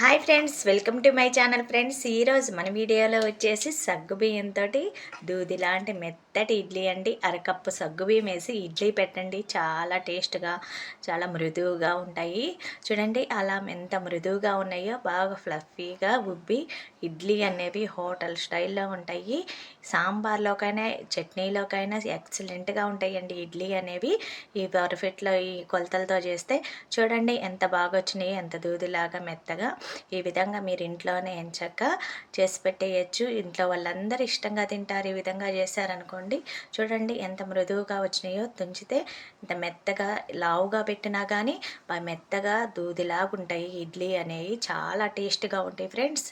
Hi friends welcome to my channel friends. ఈరోజు మన వీడియోలో వచ్చేసి సగ్గు బియ్యంతో దూది లాంటి మెత్తటి ఇడ్లీ అండి. అరకప్పు సగ్గు బియ్యం వేసి ఇడ్లీ పెట్టండి. చాలా టేస్ట్గా చాలా మృదువుగా ఉంటాయి. చూడండి అలా ఎంత మృదువుగా ఉన్నాయో బాగా ఫ్లఫీగా ఉబ్బి ఇడ్లీ అనేవి హోటల్ స్టైల్లో ఉంటాయి. సాంబార్లోకైనా చట్నీలోకైనా ఎక్సలెంట్గా ఉంటాయండి ఇడ్లీ అనేవి. ఈ పర్ఫెక్ట్లో ఈ కొలతలతో చేస్తే చూడండి ఎంత బాగా వచ్చినాయి ఎంత దూదిలాగా మెత్తగా. ఈ విధంగా మీరు ఇంట్లోనే ఎంచక్క చేసి పెట్టేయచ్చు. ఇంట్లో వాళ్ళందరూ ఇష్టంగా తింటారు ఈ విధంగా చేశారనుకోండి చూడండి ఎంత మృదువుగా వచ్చినాయో. తుంచితే ఇంత మెత్తగా లావుగా పెట్టినా కానీ మెత్తగా దూదిలాగా ఉంటాయి ఇడ్లీ అనేవి. చాలా టేస్ట్గా ఉంటాయి ఫ్రెండ్స్.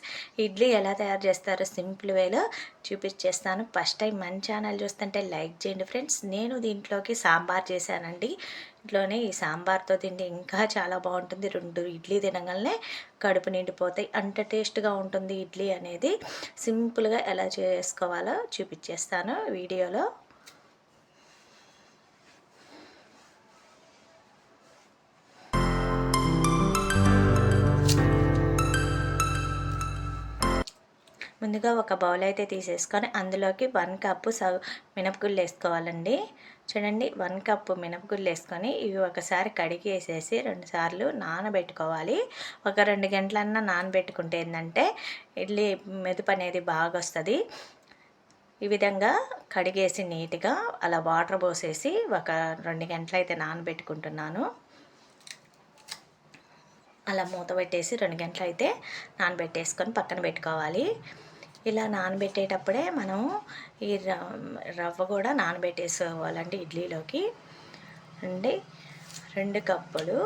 ఇడ్లీ ఇడ్లీ ఎలా తయారు చేస్తారో సింపుల్ వేలో చూపించేస్తాను ఫస్ట్ టైం మన ఛానల్ చూస్తుంటే లైక్ చేయండి ఫ్రెండ్స్. నేను దీంట్లోకి సాంబార్ చేశానండి. ఇంట్లోనే ఈ సాంబార్తో తింటే ఇంకా చాలా బాగుంటుంది. రెండు ఇడ్లీ తినగానే కడుపు నిండిపోతాయి. అంత టేస్ట్గా ఉంటుంది ఇడ్లీ అనేది. సింపుల్గా ఎలా చేసుకోవాలో చూపించేస్తాను వీడియోలో. ముందుగా ఒక బౌల్ అయితే తీసేసుకొని అందులోకి వన్ కప్పు స మినపగుళ్ళు వేసుకోవాలండి. చూడండి వన్ కప్పు మినపగుళ్ళు వేసుకొని ఇవి ఒకసారి కడిగి వేసేసి రెండుసార్లు నానబెట్టుకోవాలి. ఒక రెండు గంటలన్నా నానబెట్టుకుంటే ఏంటంటే ఇడ్లీ మెదుపు అనేది బాగా వస్తుంది ఈ విధంగా కడిగేసి నీట్గా అలా వాటర్ పోసేసి ఒక రెండు గంటలు అయితే నానబెట్టుకుంటున్నాను. అలా మూత పెట్టేసి రెండు గంటలు అయితే నానబెట్టేసుకొని పక్కన పెట్టుకోవాలి. ఇలా నానబెట్టేటప్పుడే మనం ఈ రవ్వ కూడా నానబెట్టేసుకోవాలండి ఇడ్లీలోకి. అండి రెండు కప్పులు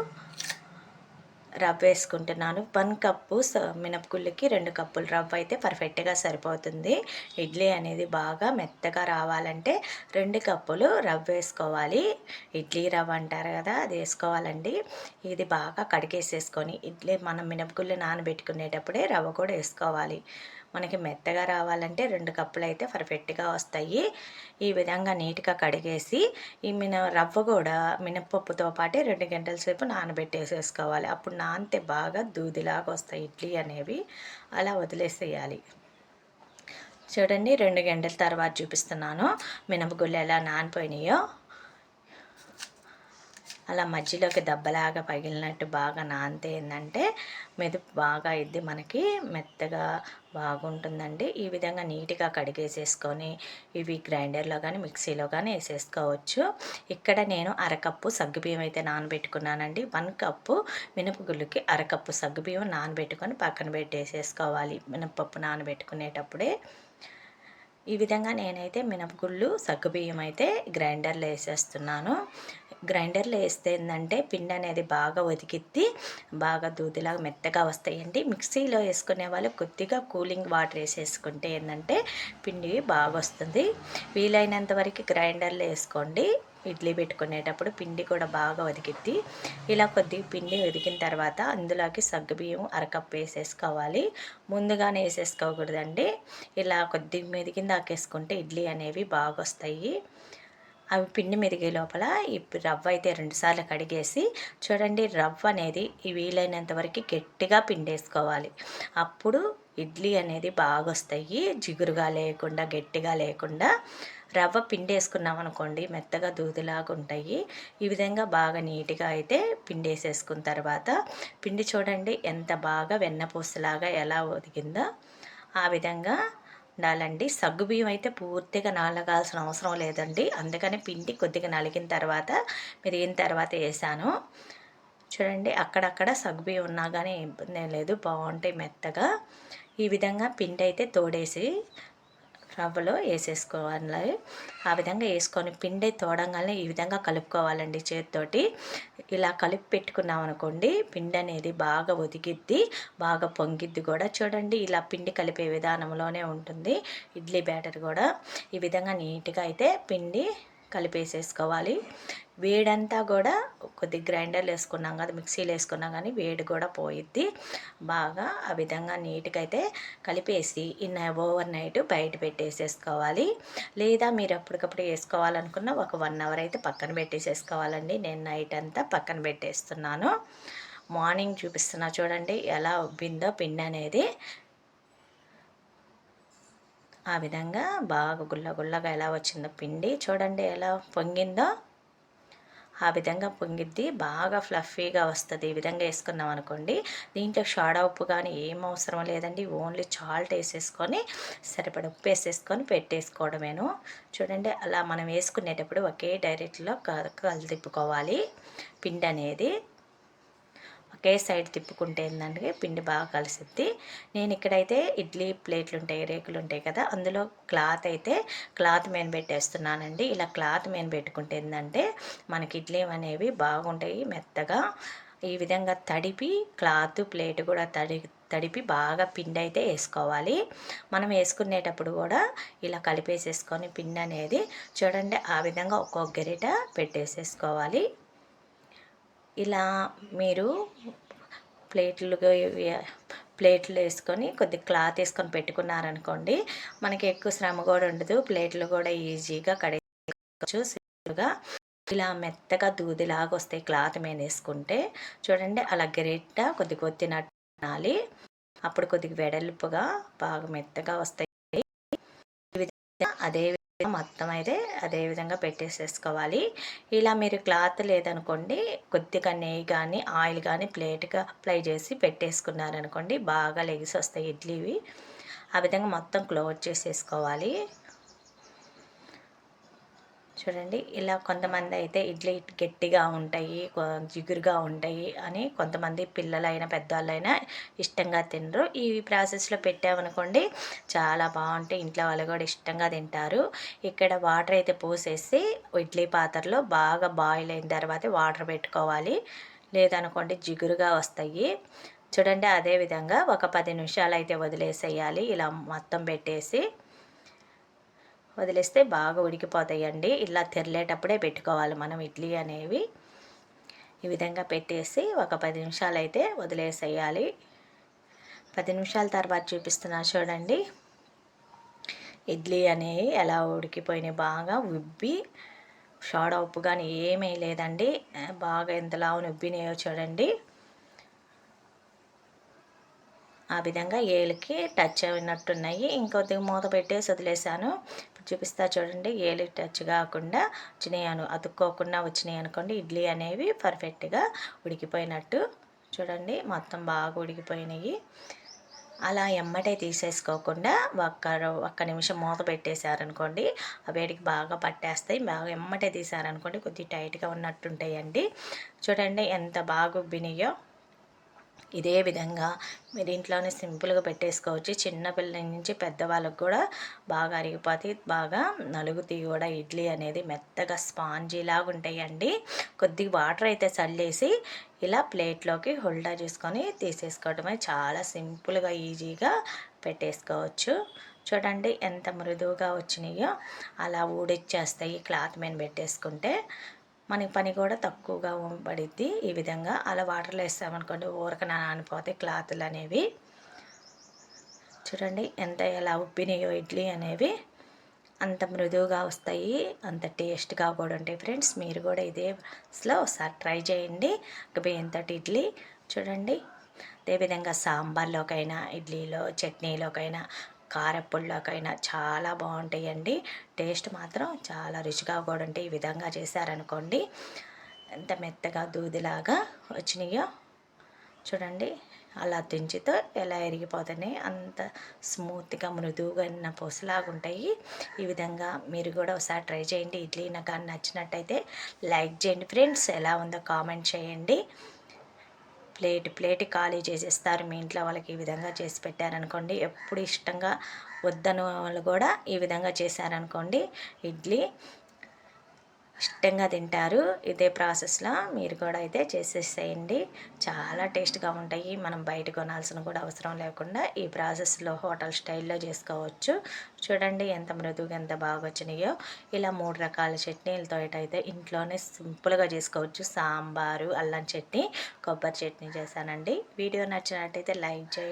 రవ్వ వేసుకుంటున్నాను. వన్ కప్పు మినపగుళ్ళకి రెండు కప్పులు రవ్వ అయితే పర్ఫెక్ట్గా సరిపోతుంది. ఇడ్లీ అనేది బాగా మెత్తగా రావాలంటే రెండు కప్పులు రవ్వ వేసుకోవాలి. ఇడ్లీ రవ్వ అంటారు కదా అది వేసుకోవాలండి. ఇది బాగా కడిగేసేసుకొని ఇడ్లీ మనం మినపగుళ్ళు నానబెట్టుకునేటప్పుడే రవ్వ కూడా వేసుకోవాలి. మనకి మెత్తగా రావాలంటే రెండు కప్పులు అయితే పర్ఫెక్ట్గా వస్తాయి. ఈ విధంగా నీట్గా కడిగేసి ఈ మిన రవ్వ కూడా మినపప్పుతో పాటే రెండు గంటల సేపు నానబెట్టేసేసుకోవాలి. అప్పుడు నానితే బాగా దూదిలాగా వస్తాయి ఇడ్లీ అనేవి. అలా వదిలేసేయాలి. చూడండి రెండు గంటల తర్వాత చూపిస్తున్నాను. మినపగుళ్ళు ఎలా నానిపోయినాయో. అలా మధ్యలోకి దెబ్బలాగా పగిలినట్టు బాగా నానితే ఏంటంటే మెదుపు బాగా ఇద్ది మనకి మెత్తగా బాగుంటుందండి. ఈ విధంగా నీట్గా కడిగేసేసుకొని ఇవి గ్రైండర్లో కానీ మిక్సీలో కానీ వేసేసుకోవచ్చు. ఇక్కడ నేను అరకప్పు సగ్గుబియ్యం అయితే నానబెట్టుకున్నానండి. వన్ కప్పు మినపగుళ్ళుకి అరకప్పు సగ్గుబియ్యం నానబెట్టుకొని పక్కన పెట్టేసేసుకోవాలి. మినపప్పు నానబెట్టుకునేటప్పుడే. ఈ విధంగా నేనైతే మినపగుళ్ళు సగ్గుబియ్యం అయితే గ్రైండర్లో వేసేస్తున్నాను. గ్రైండర్లో వేస్తే ఏంటంటే పిండి అనేది బాగా ఒదిగిద్ది బాగా దూదిలాగా మెత్తగా వస్తాయండి. మిక్సీలో వేసుకునే వాళ్ళు కొద్దిగా కూలింగ్ వాటర్ వేసేసుకుంటే ఏంటంటే పిండి బాగా వస్తుంది. వీలైనంత వరకు గ్రైండర్లో వేసుకోండి. ఇడ్లీ పెట్టుకునేటప్పుడు పిండి కూడా బాగా ఉదికిద్ది ఇలా కొద్దిగా పిండి ఉదికిన తర్వాత అందులోకి సగ్గుబియ్యం అరకప్పు వేసేసుకోవాలి. ముందుగానే వేసేసుకోకూడదండి. ఇలా కొద్దిగా మెదిగిన దాకేసుకుంటే ఇడ్లీ అనేవి బాగా వస్తాయి అవి పిండి మెరిగే లోపల ఈ రవ్వ అయితే రెండుసార్లు కడిగేసి చూడండి రవ్వ అనేది వీలైనంత వరకు గట్టిగా పిండేసుకోవాలి. అప్పుడు ఇడ్లీ అనేది బాగా వస్తాయి జిగురుగా లేకుండా గట్టిగా లేకుండా రవ్వ పిండి వేసుకున్నాం అనుకోండి మెత్తగా దూదిలాగా ఉంటాయి ఈ విధంగా బాగా నీట్గా అయితే పిండి వేసేసుకున్న తర్వాత పిండి చూడండి ఎంత బాగా వెన్నపూసలాగా ఎలా ఒదిగిందో ఆ విధంగా ఉండాలండి సగ్గుబియ్యం అయితే పూర్తిగా నలగాల్సిన అవసరం లేదండి. అందుకని పిండి కొద్దిగా నలిగిన తర్వాత మెరిగిన తర్వాత వేసాను. చూడండి అక్కడక్కడ సగ్గుబియ్యం ఉన్నా కానీ ఇబ్బంది లేదు. బాగుంటాయి మెత్తగా. ఈ విధంగా పిండి అయితే తోడేసి రవ్వలో వేసేసుకోవాలి ఆ విధంగా వేసుకొని పిండి తోడంగానే ఈ విధంగా కలుపుకోవాలండి చేతితోటి. ఇలా కలిపి పెట్టుకున్నాం అనుకోండి పిండి అనేది బాగా ఒదిగిద్ది బాగా పొంగిద్ది కూడా. చూడండి ఇలా పిండి కలిపే విధానంలోనే ఉంటుంది. ఇడ్లీ బ్యాటర్ కూడా. ఈ విధంగా నీట్గా అయితే పిండి కలిపేసేసుకోవాలి. వేడంతా కూడా కొద్ది గ్రైండర్లు వేసుకున్నాం కదా మిక్సీలు వేసుకున్నాం కానీ వేడి కూడా పోయిద్ది. బాగా ఆ విధంగా నీట్గా అయితే కలిపేసి ఇన్న ఓవర్ నైట్ బయట పెట్టేసేసుకోవాలి. లేదా మీరు అప్పటికప్పుడు వేసుకోవాలనుకున్న ఒక వన్ అవర్ అయితే పక్కన పెట్టేసేసుకోవాలండి. నేను నైట్ అంతా పక్కన పెట్టేస్తున్నాను. మార్నింగ్ చూపిస్తున్నా చూడండి ఎలా ఉబ్బిందో పిండి అనేది. ఆ విధంగా బాగా గుల్ల గుల్లగా ఎలా వచ్చిందో పిండి చూడండి ఎలా పొంగిందో. ఆ విధంగా పొంగిద్ది బాగా ఫ్లఫీగా వస్తుంది. ఈ విధంగా వేసుకున్నాం అనుకోండి దీంట్లో షాడా ఉప్పు కానీ ఏం అవసరం లేదండి. ఓన్లీ చాల్ట్ వేసేసుకొని సరిపడ ఉప్పు వేసేసుకొని పెట్టేసుకోవడమేను. చూడండి అలా మనం వేసుకునేటప్పుడు ఒకే డైరెక్ట్లో కలిదిప్పుకోవాలి పిండి అనేది ఒకే సైడ్ తిప్పుకుంటే ఏంటంటే పిండి బాగా కలిసిద్ది నేను ఇక్కడైతే ఇడ్లీ ప్లేట్లు ఉంటాయి రేకులు ఉంటాయి కదా అందులో క్లాత్ అయితే క్లాత్ మీద పెట్టేస్తున్నానండి. ఇలా క్లాత్ మీద పెట్టుకుంటే ఏంటంటే మనకి ఇడ్లీ అనేవి బాగుంటాయి మెత్తగా. ఈ విధంగా తడిపి క్లాత్ ప్లేట్ కూడా తడి తడిపి బాగా పిండి అయితే వేసుకోవాలి. మనం వేసుకునేటప్పుడు కూడా ఇలా కలిపేసేసుకొని పిండి అనేది చూడండి ఆ విధంగా ఒక్కొక్క గరిట పెట్టేసేసుకోవాలి. ఇలా మీరు ప్లేట్లు ప్లేట్లు వేసుకొని కొద్ది క్లాత్ వేసుకొని పెట్టుకున్నారనుకోండి మనకి ఎక్కువ శ్రమ కూడా ఉండదు. ప్లేట్లు కూడా ఈజీగా కడేసుకోవచ్చు సింపుల్గా. ఇలా మెత్తగా దూదిలాగా వస్తాయి క్లాత్ మీద వేసుకుంటే. చూడండి అలా గరిట కొద్ది కొద్దినట్టు తినాలి అప్పుడు కొద్దిగా వెడల్పుగా బాగా మెత్తగా వస్తాయి. అదే మొత్తం అయితే అదే విధంగా పెట్టేసేసుకోవాలి. ఇలా మీరు క్లాత్ లేదనుకోండి కొద్దిగా నెయ్యి కానీ ఆయిల్ కానీ ప్లేట్గా అప్లై చేసి పెట్టేసుకున్నారనుకోండి బాగా లెగిసి వస్తాయి ఇడ్లీవి. ఆ విధంగా మొత్తం క్లోజ్ చేసేసుకోవాలి. చూడండి ఇలా కొంతమంది అయితే ఇడ్లీ గట్టిగా ఉంటాయి జిగురుగా ఉంటాయి అని కొంతమంది పిల్లలైనా పెద్దవాళ్ళైనా ఇష్టంగా తినరు. ఈ ప్రాసెస్లో పెట్టామనుకోండి చాలా బాగుంటాయి ఇంట్లో వాళ్ళు కూడా ఇష్టంగా తింటారు. ఇక్కడ వాటర్ అయితే పోసేసి ఇడ్లీ పాత్రలో బాగా బాయిల్ అయిన తర్వాత వాటర్ పెట్టుకోవాలి. లేదనుకోండి జిగురుగా వస్తాయి. చూడండి అదేవిధంగా ఒక పది నిమిషాలు అయితే వదిలేసేయాలి. ఇలా మొత్తం పెట్టేసి వదిలేస్తే బాగా ఉడికిపోతాయండి. ఇలా తెరలేటప్పుడే పెట్టుకోవాలి మనం ఇడ్లీ అనేవి. ఈ విధంగా పెట్టేసి ఒక పది నిమిషాలు అయితే వదిలేసేయాలి. పది నిమిషాల తర్వాత చూపిస్తున్నా చూడండి. ఇడ్లీ అనేవి ఎలా ఉడికిపోయినాయి. బాగా ఉబ్బి షాడ ఉప్పు కానీ ఏమీ లేదండి. బాగా ఎంతలా ఉబ్బినాయో చూడండి ఆ విధంగా ఏలికి టచ్ అయినట్టున్నాయి. ఇంకొద్దిగా మూత పెట్టేసి వదిలేసాను చూపిస్తా చూడండి. ఏలి టచ్ కాకుండా వచ్చినాయి అను అతుక్కోకుండా వచ్చినాయి అనుకోండి. ఇడ్లీ అనేవి పర్ఫెక్ట్గా ఉడికిపోయినట్టు చూడండి. మొత్తం బాగా ఉడికిపోయినాయి. అలా ఎమ్మటే తీసేసుకోకుండా ఒక్క ఒక్క నిమిషం మూత పెట్టేశారనుకోండి ఆ వేడికి బాగా పట్టేస్తాయి. బాగా ఎమ్మటే తీసారనుకోండి కొద్దిగా టైట్గా ఉన్నట్టుంటాయండి. చూడండి ఎంత బాగా ఉబ్బినాయో. ఇదే విధంగా మీరు ఇంట్లోనే సింపుల్గా పెట్టేసుకోవచ్చు. చిన్నపిల్లల నుంచి పెద్దవాళ్ళకు కూడా బాగా అరిగిపోతాయి. బాగా నలుగుతాయి కూడా ఇడ్లీ అనేది మెత్తగా స్పాంజీలాగా ఉంటాయండి. కొద్దిగా వాటర్ అయితే చల్లేసి ఇలా ప్లేట్లోకి హోల్డా చేసుకొని తీసేసుకోవడమే చాలా సింపుల్గా ఈజీగా పెట్టేసుకోవచ్చు. చూడండి ఎంత మృదువుగా వచ్చినాయో. అలా ఊడిచ్చేస్తాయి క్లాత్ మీద పెట్టేసుకుంటే. మనకి పని కూడా తక్కువగా పడిద్ది. ఈ విధంగా అలా వాటర్లో వేస్తామనుకోండి ఊరక నానిపోతాయి క్లాతులు అనేవి. చూడండి ఎంత ఎలా ఉప్పినాయో ఇడ్లీ అనేవి. అంత మృదువుగా వస్తాయి అంత టేస్ట్గా కూడా ఉంటాయి ఫ్రెండ్స్. మీరు కూడా ఇదే స్లో ఒకసారి ట్రై చేయండి. బియ్యంతటి ఇడ్లీ. చూడండి అదేవిధంగా సాంబార్లోకైనా ఇడ్లీలో చట్నీలోకైనా కారపుల్లోకైనా చాలా బాగుంటాయండి. టేస్ట్ మాత్రం చాలా రుచిగా కూడా ఉంటాయి. ఈ విధంగా చేశారనుకోండి ఎంత మెత్తగా దూదిలాగా వచ్చినాయో చూడండి అలా దించితో ఎలా ఎరిగిపోతున్నాయి అంత స్మూత్గా మృదువుగా ఉన్న పూసలాగా ఉంటాయి. ఈ విధంగా మీరు కూడా ఒకసారి ట్రై చేయండి. ఇడ్లీ నాకు నచ్చినట్టయితే లైక్ చేయండి ఫ్రెండ్స్. ఎలా ఉందో కామెంట్ చేయండి. ప్లేట్ ప్లేట్ ఖాళీ చేసేస్తారు. మీ ఇంట్లో వాళ్ళకి ఈ విధంగా చేసి పెట్టారనుకోండి. ఎప్పుడు ఇష్టంగా వద్దను వాళ్ళు కూడా ఈ విధంగా చేశారనుకోండి. ఇడ్లీ ఇష్టంగా తింటారు. ఇదే ప్రాసెస్లో మీరు కూడా అయితే చేసేసేయండి. చాలా టేస్ట్గా ఉంటాయి. మనం బయట కొనాల్సిన కూడా అవసరం లేకుండా ఈ ప్రాసెస్లో హోటల్ స్టైల్లో చేసుకోవచ్చు. చూడండి ఎంత మృదువుగా ఎంత బాగా వచ్చినాయో. ఇలా మూడు రకాల చట్నీలతో అయితే ఇంట్లోనే సింపుల్గా చేసుకోవచ్చు. సాంబారు అల్లం చట్నీ కొబ్బరి చట్నీ చేశానండి. వీడియో నచ్చినట్టయితే లైక్ చేయండి.